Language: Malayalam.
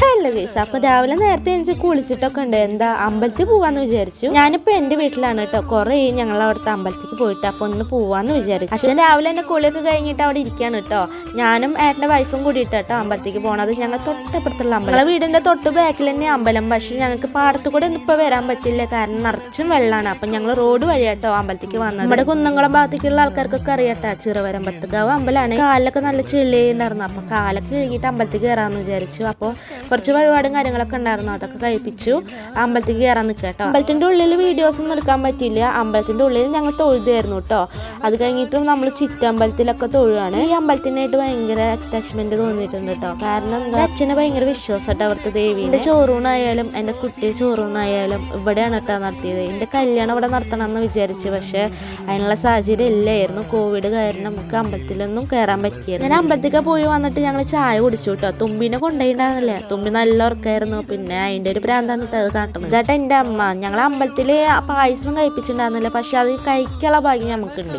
Hey! ഹലോ ഗൈസ് അപ്പൊ രാവിലെ നേരത്തെ എനിക്ക് കുളിച്ചിട്ടൊക്കെ ഉണ്ട്. എന്താ അമ്പലത്തിൽ പോവാന്ന് വിചാരിച്ചു. ഞാനിപ്പോ എന്റെ വീട്ടിലാണ് കേട്ടോ കുറെ ഞങ്ങൾ അവിടുത്തെ അമ്പലത്തിക്ക് പോയിട്ട് അപ്പൊ ഒന്ന് പോവാന്ന് വിചാരിച്ചു. അച്ഛൻ രാവിലെ തന്നെ കുളിയൊക്കെ കഴിഞ്ഞിട്ട് അവിടെ ഇരിക്കാണ് കേട്ടോ ഞാനും ഏട്ടന്റെ വൈഫും കൂടിയിട്ട് കേട്ടോ അമ്പലത്തിക്ക് പോണത്. ഞങ്ങൾ തൊട്ടപ്പുറത്തുള്ള അമ്പലം. ഞങ്ങളെ വീടിന്റെ തൊട്ട് ബാക്കിൽ തന്നെ അമ്പലം. പക്ഷെ ഞങ്ങൾക്ക് പാടത്ത് കൂടെ ഒന്നും ഇപ്പൊ വരാൻ പറ്റില്ല. കാരണം നിറച്ചും വെള്ളമാണ് അപ്പൊ ഞങ്ങൾ റോഡ് വഴി കേട്ടോ അമ്പലത്തിക്ക് വന്നത്. നമ്മുടെ കുന്നംകുളം ഭാഗത്തേക്കുള്ള ആൾക്കാർക്കൊക്കെ അറിയാട്ടോ ഗവ അമ്പലമാണ് കാലൊക്കെ നല്ല ചെളി ഉണ്ടായിരുന്നു അപ്പൊ കാലൊക്കെ കഴുകിയിട്ട് അമ്പലത്തിൽ കയറാന്ന് വിചാരിച്ചു. അപ്പോൾ കുറച്ച് വഴിപാടും കാര്യങ്ങളൊക്കെ ഉണ്ടായിരുന്നു. അതൊക്കെ കഴിപ്പിച്ചു. അമ്പലത്തിൽ കയറാൻ നിൽക്കുക കേട്ടോ. അമ്പലത്തിന്റെ ഉള്ളിൽ വീഡിയോസ് ഒന്നും എടുക്കാൻ പറ്റിയില്ല. അമ്പലത്തിന്റെ ഉള്ളിൽ ഞങ്ങൾ തൊഴുതായിരുന്നു കേട്ടോ. അത് കഴിഞ്ഞിട്ടും നമ്മൾ ചിറ്റമ്പലത്തിലൊക്കെ തൊഴുകയാണ് ഈ അമ്പലത്തിനായിട്ട് ഭയങ്കര അറ്റാച്ച്മെന്റ് തോന്നിയിട്ടുണ്ട് കേട്ടോ കാരണം എന്താ അച്ഛനെ ഭയങ്കര വിശ്വാസമായിട്ട് അവിടുത്തെ ദേവി എന്റെ ചോറൂണായാലും എന്റെ കുട്ടി ചോറൂണായാലും ഇവിടെയാണ് കേട്ടോ നടത്തിയത്. എന്റെ കല്യാണം ഇവിടെ നടത്തണം എന്ന് വിചാരിച്ചു പക്ഷെ അതിനുള്ള സാഹചര്യം ഇല്ലായിരുന്നു. കോവിഡ് കാരണം നമുക്ക് അമ്പലത്തിലൊന്നും കയറാൻ പറ്റിയത് ഞാൻ അമ്പലത്തിലേക്ക് പോയി വന്നിട്ട് ഞങ്ങൾ ചായ കുടിച്ചു കേട്ടോ തുമ്പിനെ കൊണ്ടുപോയിണ്ടായിരുന്നില്ലേ തുമ്പി നല്ല ഉറക്കായിരുന്നു. പിന്നെ അതിന്റെ ഒരു പ്രാന്താണ് അത് കാട്ടുന്നത് ഇതായിട്ട് എന്റെ അമ്മ. ഞങ്ങൾ അമ്പലത്തിൽ പായസം കഴിപ്പിച്ചിട്ടുണ്ടായിരുന്നില്ല. പക്ഷെ അത് കഴിക്കാനുള്ള ഭാഗ്യം നമുക്കുണ്ട്